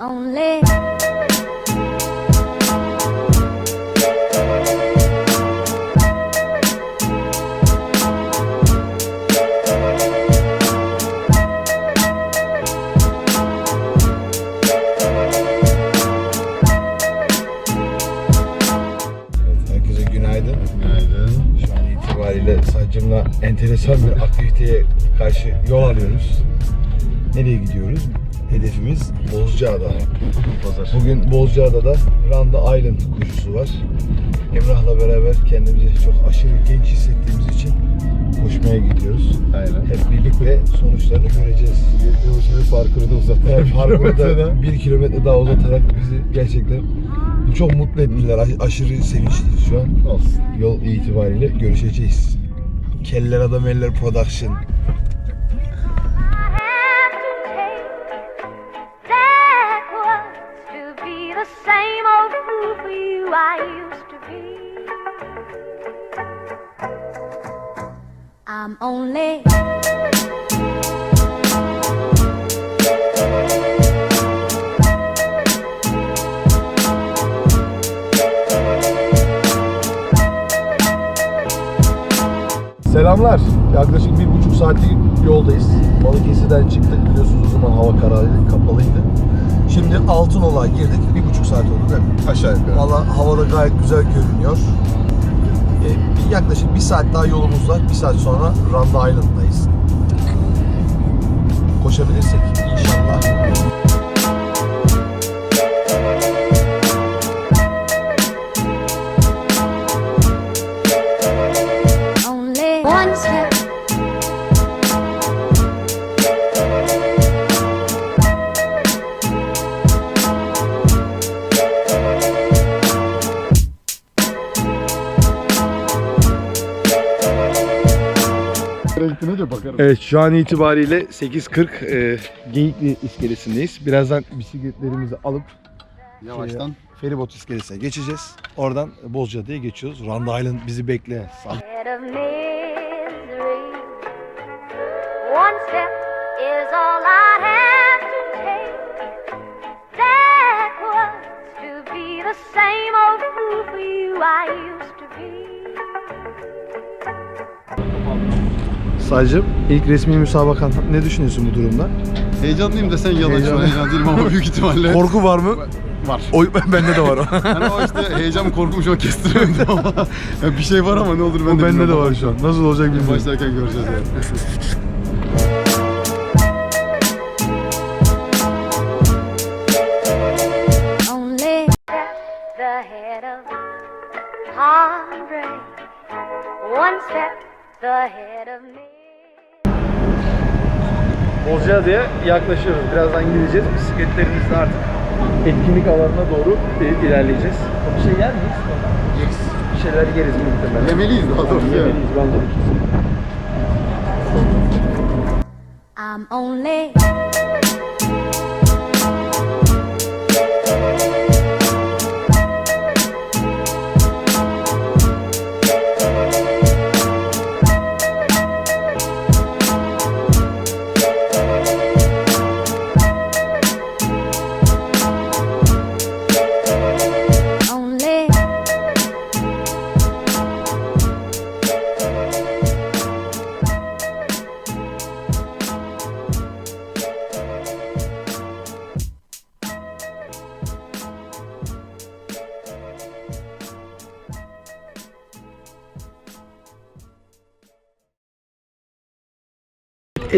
I'm only Pazar. Bugün Bozcaada'da Randa Island koşusu var. Emrah'la beraber kendimizi çok aşırı genç hissettiğimiz için koşmaya gidiyoruz. Aynen. Hep birlikte sonuçlarını göreceğiz. Yavaş yavaş parkuru da uzattı. Evet, parkurda Kilometreden. bir kilometre daha uzatarak bizi gerçekten çok mutlu ettiler. Aş- Aşırı sevinçliyiz şu an. Olsun. Yol itibariyle görüşeceğiz. Keller Adam Eller Production. Only Selamlar. Yaklaşık bir buçuk saatlik yoldayız. Balıkesir'den çıktık. Biliyorsunuz o zaman hava kararıydı, kapalıydı. Şimdi Altınoluk'a girdik. Bir buçuk saat oldu değil mi? Aşağı yukarı. Valla havada gayet güzel görünüyor. Ee, bir- yaklaşık bir saat daha yolumuz var. Bir saat sonra Randa Island'dayız. Koşabilirsek inşallah. Evet şu an itibariyle 8.40 e, Geyikli iskelesindeyiz. Birazdan bisikletlerimizi alıp Yavaştan. feribot iskelesine geçeceğiz. Oradan Bozcaada'ya geçiyoruz. Randa Island bizi misery. One step is all I Sadece ilk resmi müsabakan ne düşünüyorsun bu durumda? Heyecanlıyım desen yalan. Şu Heyecanlı. an heyecan değilim ama büyük ihtimalle Korku var mı? var. O, bende de var o. Hani o işte heyecan mı korku mu şu an kestiremedim ama ya bir şey var ama ne olur ben o de bende de bilmiyorum. var şu an. Nasıl olacak bilmiyorum. Başlarken göreceğiz yani. Only the head of heartbreak. One step the head of me. Bozcaada'ya yaklaşıyoruz. Birazdan gideceğiz. Bisikletlerimizle artık etkinlik alanına doğru e, ilerleyeceğiz. Bir şey yer miyiz? Yeriz. Bir şeyler yeriz muhtemelen. Yemeliyiz daha doğrusu. yani. Yemeliyiz bence de kesin. I'm only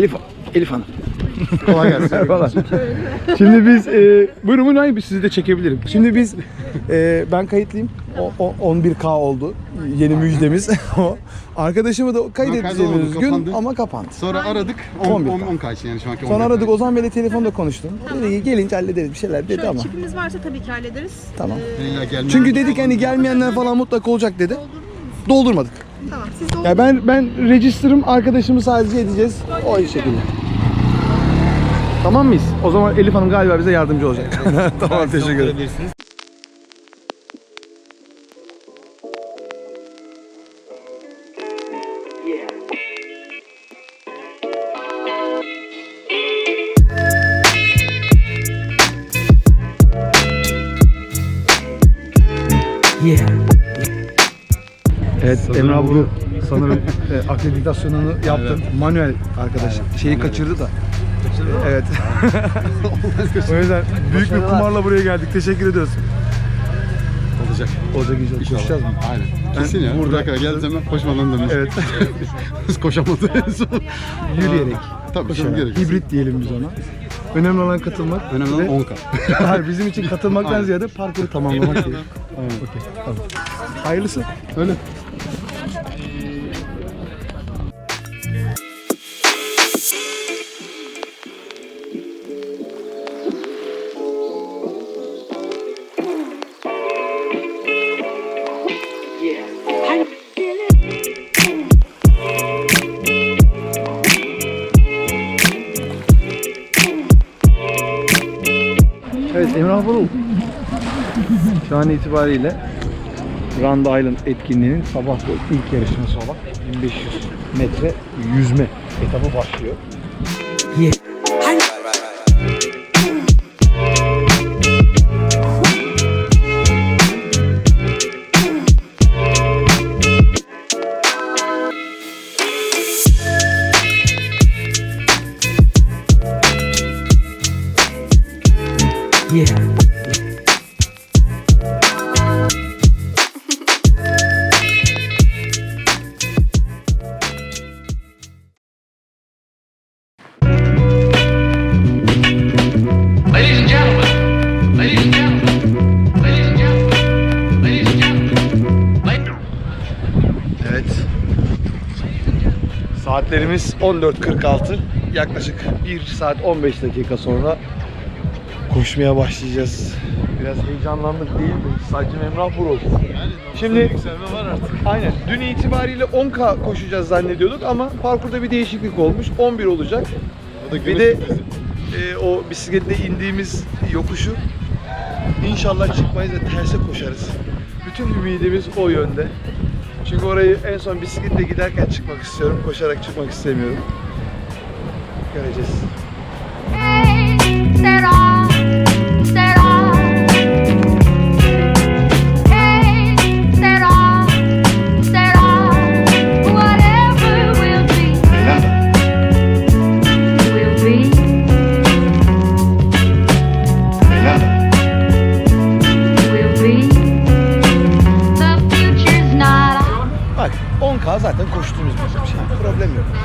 Elif Elif Hanım. Kolay gelsin. Merhabalar. Şimdi biz e, buyurun buyurun hayır, sizi de çekebilirim. Şimdi biz e, ben kayıtlıyım. O, o 11K oldu. Yeni müjdemiz. o. Arkadaşımı da kaydedeceğimiz gün kapandı. ama kapandı. Sonra aradık. 10 11 10 10 kaç yani şu anki Sonra 11 aradık. Ozan Bey'le telefonda konuştum. Dedi ki gelince hallederiz bir şeyler dedi Şöyle ama. çipimiz varsa tabii ki hallederiz. Tamam. İlla gelmeyen- Çünkü dedik hani gelmeyenler falan mutlaka olacak dedi. Doldurmadık. Tamam siz de. Ya ben ben register'ım arkadaşımı sadece edeceğiz. O şekilde. Tamam mıyız? O zaman Elif Hanım galiba bize yardımcı olacak. tamam teşekkür ederim. Yeah. Evet Sanırım Emrah bu- Buru sanırım e, akreditasyonunu yaptın. Manuel arkadaş. Şeyi kaçırdı da. Evet. o yüzden büyük bir kumarla buraya geldik. Teşekkür ediyoruz. Olacak. Olacak inşallah. Koşacağız mı? Aynen. Kesin ya. burada- kadar geldi zaman koşmadan dönmüş. Evet. Biz koşamadı en son. Yürüyerek. Tabii Koşarak. şimdi gerek. Hibrit diyelim biz ona. Önemli olan katılmak. Önemli olan ve- 10K. Hayır bizim için katılmaktan Aynen. ziyade parkuru tamamlamak değil. Aynen. Okey. Tamam. Hayırlısı. Öyle. An itibariyle Rand Island etkinliğinin sabah ilk yarışması olan 1500 metre yüzme etabı başlıyor. Ladies 14.46. Yaklaşık 1 saat 15 dakika sonra koşmaya başlayacağız. Biraz heyecanlandık değil mi? Sadece Emrah Burul. Şimdi yükselme var artık. Aynen. Dün itibariyle 10K koşacağız zannediyorduk ama parkurda bir değişiklik olmuş. 11 olacak. Bir de e, o bisikletle indiğimiz yokuşu inşallah çıkmayız ve terse koşarız. Bütün ümidimiz o yönde. Çünkü orayı en son bisikletle giderken çıkmak istiyorum. Koşarak çıkmak istemiyorum. Göreceğiz.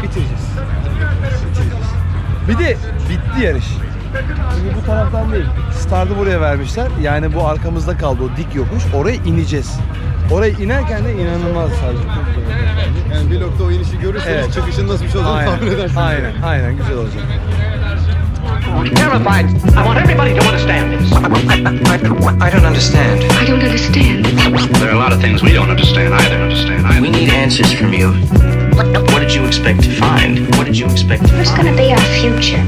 Bitireceğiz. Bitireceğiz. Bir de bitti yarış. Şimdi bu taraftan değil. Startı buraya vermişler. Yani bu arkamızda kaldı o dik yokuş. Oraya ineceğiz. Oraya inerken de inanılmaz sadece. Yani vlogda o inişi görürseniz Evet. çıkışın nasıl bir şey olduğunu tahmin Aynen. edersiniz. Aynen. Aynen güzel olacak. terrified. I want everybody to understand this. I don't understand. I don't understand. Of things we don't understand. I don't understand We need answers from you. What did you expect to find? What did you expect to Who's gonna be our future?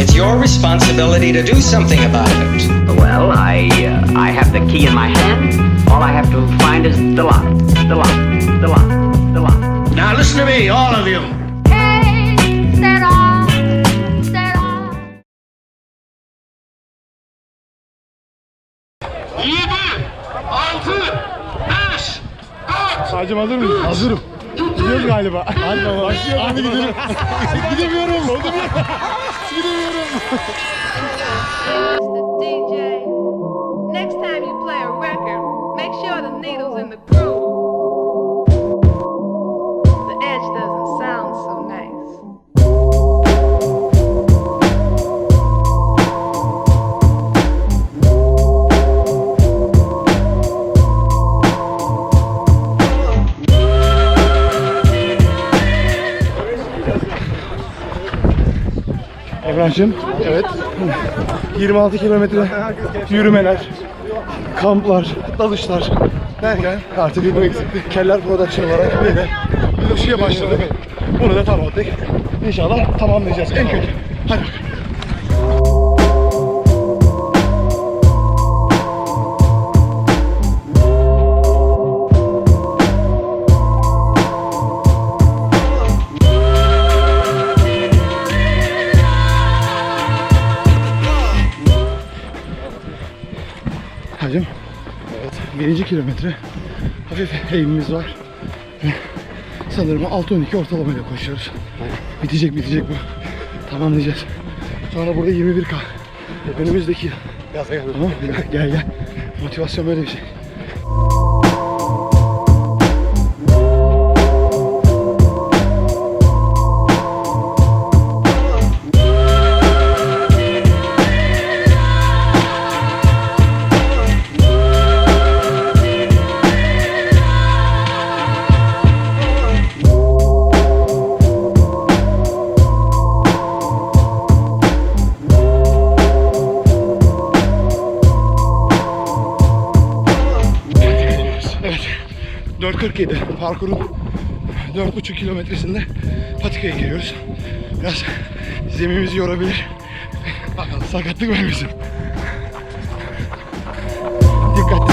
It's your responsibility to do something about it. Well, I uh, I have the key in my hand. All I have to find is the lock. The lock. The lock. The lock. Now listen to me, all of you. Hacım hazır mıyız? Hazırım. Gidiyoruz galiba. Hadi baba. Başlıyor. Hadi gidelim. Gidemiyorum. Gidemiyorum. Emrah'cığım. Evet. 26 kilometre yürümeler, kamplar, dalışlar derken artık bir Keller Production olarak bir de koşuya başladık. Bunu da tamamladık. İnşallah tamamlayacağız en kötü. Hadi bakalım. Birinci kilometre hafif eğimimiz var. Ve sanırım 6-12 ortalamayla koşuyoruz. Bitecek bitecek bu. Tamamlayacağız. Sonra burada 21K. Önümüzdeki yıl. Gaza gel. Tamam gel gel. Motivasyon böyle bir şey. 4.47 parkurun 4.5 kilometresinde patikaya giriyoruz. Biraz zemimizi yorabilir. Bakalım sakatlık vermesin. Dikkatli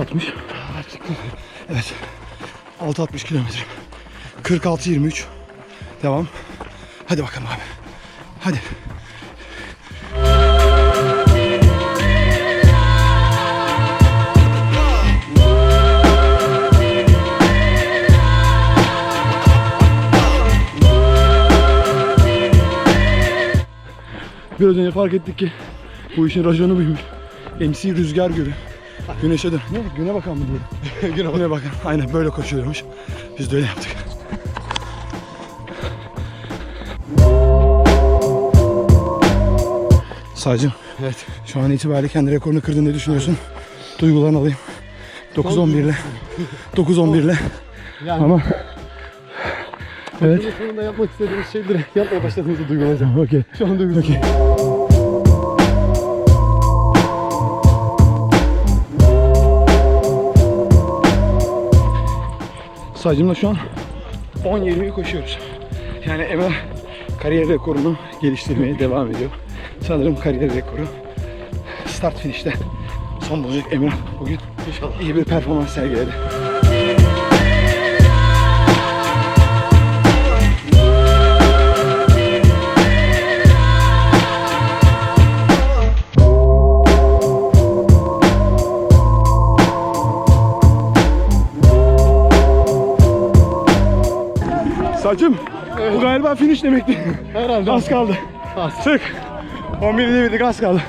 hacım. Altı altmış. Evet. 6.60 kilometre. 46-23. Devam. Hadi bakalım abi. Hadi. Biraz önce fark ettik ki bu işin raconu buymuş. MC Rüzgar Gölü. Güneşe dön. Ne? Güne bakan mı diye. Güne, Güne bakan. Aynen böyle koşuyormuş. Biz de öyle yaptık. Sacım. Evet. Şu an itibariyle kendi rekorunu kırdın ne düşünüyorsun? Duygularını alayım. 9-11 ile. 9-11 ile. Yani Ama Evet. Sonunda yapmak istediğimiz şeyleri yapmaya başladığımızda duygulanacağım. Okey. Şu an duygulanacağım. Okey. Sacımla şu an 10-20'yi koşuyoruz. Yani Emel kariyer rekorunu geliştirmeye devam ediyor. Sanırım kariyer rekoru start finişte son bulacak Emel bugün İnşallah. iyi bir performans sergiledi. Saçım, bu galiba finish demekti. Herhalde. Az kaldı. Az. Çık. 11 devirdik az kaldı.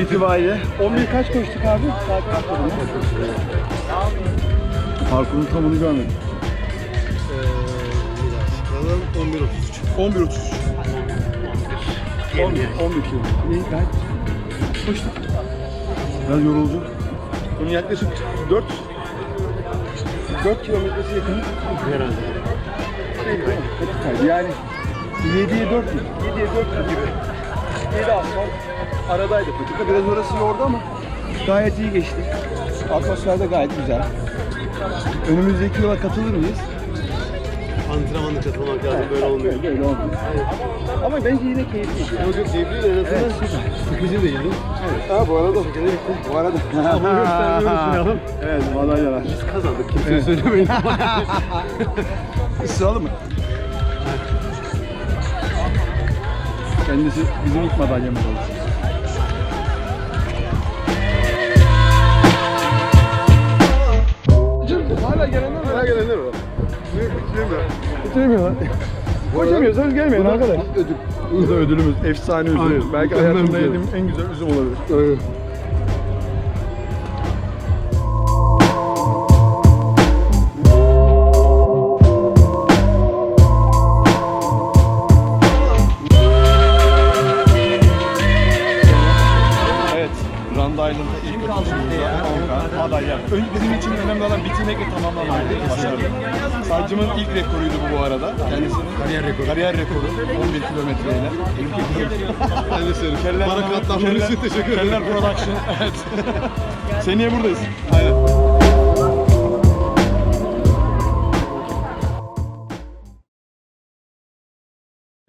İtibariyle 11 kaç koştuk abi? Saat kaç oldu? Parkurun tamını görmedim. Sanırım 11.33. 11.33 11, 11 kilo. İyi gayet. Koştuk. Biraz yoruldum. Bunun yaklaşık 4 4 kilometresi yakın. Herhalde. Yani 7'ye 4 mü? 7'ye 4 gibi. 7 asfalt. Aradaydı patika. Biraz orası yordu ama gayet iyi geçti. Atmosfer de gayet güzel. Önümüzdeki yıla katılır mıyız? Antrenmanla katılmak lazım böyle olmuyor. Böyle olmuyor. Ama bence yine keyifli. Yok yok keyifli de en azından sıkıcı değil. Evet. Ha bu arada bu arada. Ama unutmayalım. Evet, madalyalar. Biz kazandık kimseye Evet. söylemeyin. Isıralım mı? Kendisi bizim ilk madalyamız oldu. Bitiremiyor. Bitiremiyorlar. Koşamıyorsanız gelmeyin arkadaş. Ödül. Bu da ödülümüz. Efsane üzüm. Aynen. Belki hayatımda yediğim en güzel üzüm olabilir. Aynen. Evet. İlk rekoruydu bu bu arada. Kendisinin kariyer rekoru. Kariyer rekoru. 11 kilometreyle. Söyleyeyim. Keller, Bana katlandığınız için teşekkür ederim. Keller Production. evet. Seneye buradayız. Aynen.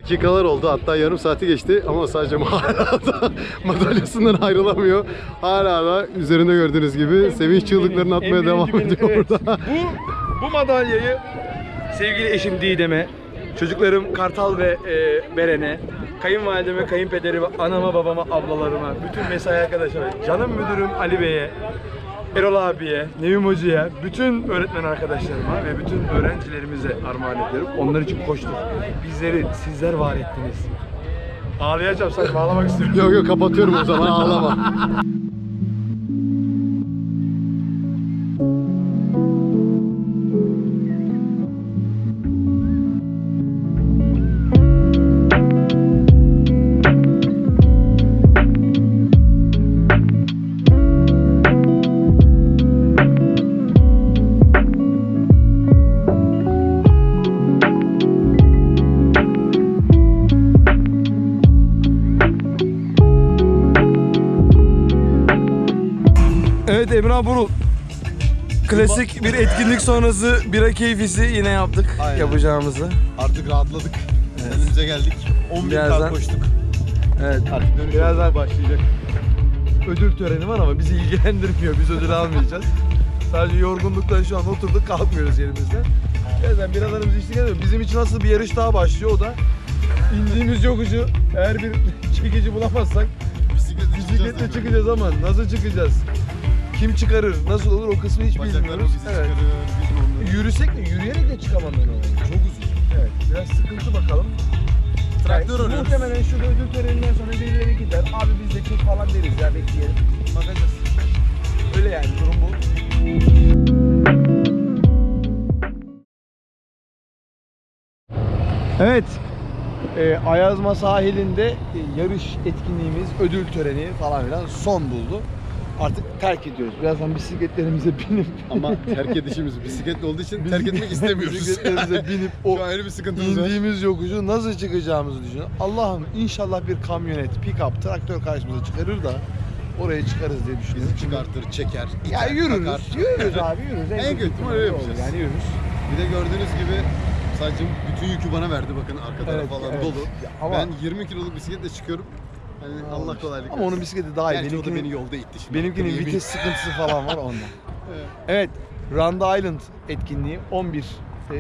Dakikalar oldu hatta yarım saati geçti ama sadece hala da madalyasından ayrılamıyor. Hala da üzerinde gördüğünüz gibi sevinç çığlıklarını atmaya devam ediyor Evet. burada. Bu, bu madalyayı sevgili eşim Didem'e, çocuklarım Kartal ve e, Beren'e, kayınvalideme, kayınpederi ve anama, babama, ablalarıma, bütün mesai arkadaşlarıma, canım müdürüm Ali Bey'e, Erol abiye, Nevim Hoca'ya, bütün öğretmen arkadaşlarıma ve bütün öğrencilerimize armağan ediyorum. Onlar için koştuk. Bizleri sizler var ettiniz. Ağlayacağım, sadece bağlamak istiyorum. Yok yok kapatıyorum o zaman ağlama. Evet Emrah Burul. Klasik bir etkinlik sonrası bira keyfisi yine yaptık Aynen. yapacağımızı. Artık rahatladık. Önümüze geldik. 11 Birazdan- kar koştuk. Evet. Artık dönüş Birazdan- başlayacak. Ödül töreni var ama bizi ilgilendirmiyor. Biz ödül almayacağız. Sadece yorgunluktan şu an oturduk kalkmıyoruz yerimizden. Birazdan biralarımızı içtik ama bizim için nasıl bir yarış daha başlıyor o da indiğimiz yokuşu eğer bir çekici bulamazsak Bisikletle, bisikletle çıkacağız ama nasıl çıkacağız? Kim çıkarır? Nasıl olur o kısmı hiç bilmiyoruz. Evet. Yürüsek de yürüyerek de çıkamam ben oraya. Çok uzun. Evet, biraz sıkıntı bakalım. Traktör Yani arıyoruz. Muhtemelen şurada ödül töreninden sonra birileri gider. Abi biz de çek falan deriz ya bekleyelim. Bakacağız. Öyle yani durum bu. Evet. E, Ayazma sahilinde e, yarış etkinliğimiz, ödül töreni falan filan son buldu. Artık terk ediyoruz. Birazdan bisikletlerimize binip Ama terk edişimiz bisikletle olduğu için terk etmek istemiyoruz. Bisikletlerimize binip o Şu an öyle bir sıkıntımız var. indiğimiz yokuşu nasıl çıkacağımızı düşünüyorum. Allah'ım inşallah bir kamyonet, pick-up, traktör karşımıza çıkarır da oraya çıkarız diye düşünüyorum. Bizi çıkartır, çeker, Ya iter, yürürüz, takar. yürürüz abi yürürüz. En kötü ihtimalle öyle olur yapacağız. Yani yürürüz. Bir de gördüğünüz gibi sadece bütün yükü bana verdi bakın arka taraf Evet, falan evet. dolu. Ya ama- Ben 20 kiloluk bisikletle çıkıyorum. Hani Allah kolaylık Ama onun bisikleti daha iyi. Gerçi o da Benimkinin- beni yolda itti şimdi. Benimkinin Hakkını vites sıkıntısı falan var ondan. Evet. evet, Randa Island etkinliği 11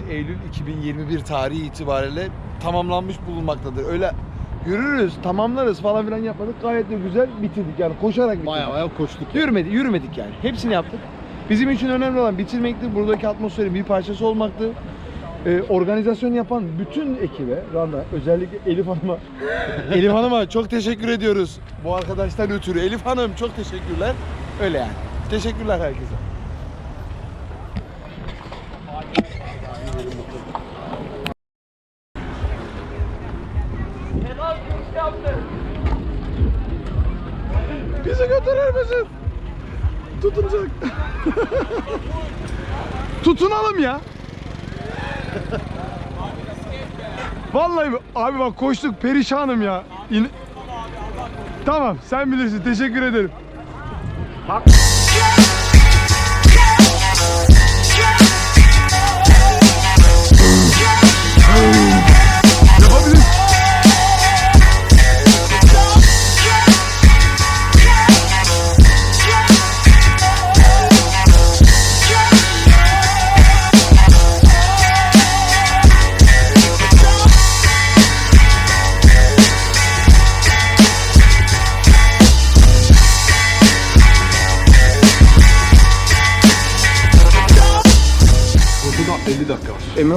Eylül 2021 tarihi itibariyle tamamlanmış bulunmaktadır. Öyle yürürüz, tamamlarız falan filan yapmadık. Gayet de güzel bitirdik yani koşarak bitirdik. Baya baya koştuk. ya. Yürümedik, yürümedik yani. Hepsini yaptık. Bizim için önemli olan bitirmekti. Buradaki atmosferin bir parçası olmaktı. Ee, organizasyon yapan bütün ekibe, Randa, özellikle Elif Hanım'a, Elif Hanım'a çok teşekkür ediyoruz. Bu arkadaştan ötürü. Elif Hanım çok teşekkürler. Öyle yani. Teşekkürler herkese. Bizi götürür müsün? Tutunacak. Tutunalım ya. Vallahi abi bak koştuk perişanım ya. İn- Tamam sen bilirsin teşekkür ederim. Yapabiliriz.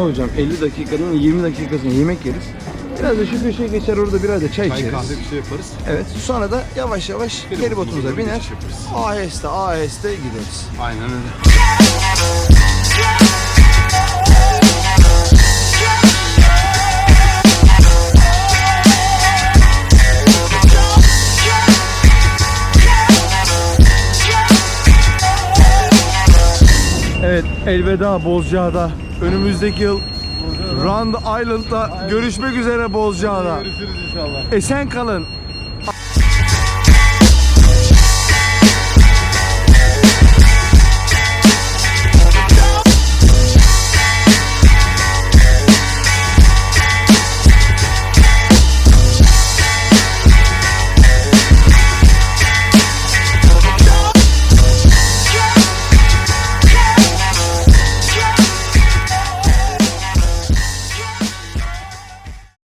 Hocam 50 dakikanın 20 dakikasını yemek yeriz. Biraz da şu köşeye geçer orada biraz da çay Çay içeriz. kahve bir şey yaparız. Evet sonra da yavaş yavaş feribotumuza biner. yaparız. Aheste aheste gideriz. Aynen öyle. elveda Bozcaada. Önümüzdeki yıl Round Island'da görüşmek üzere Bozcaada. Görüşürüz inşallah. Esen kalın.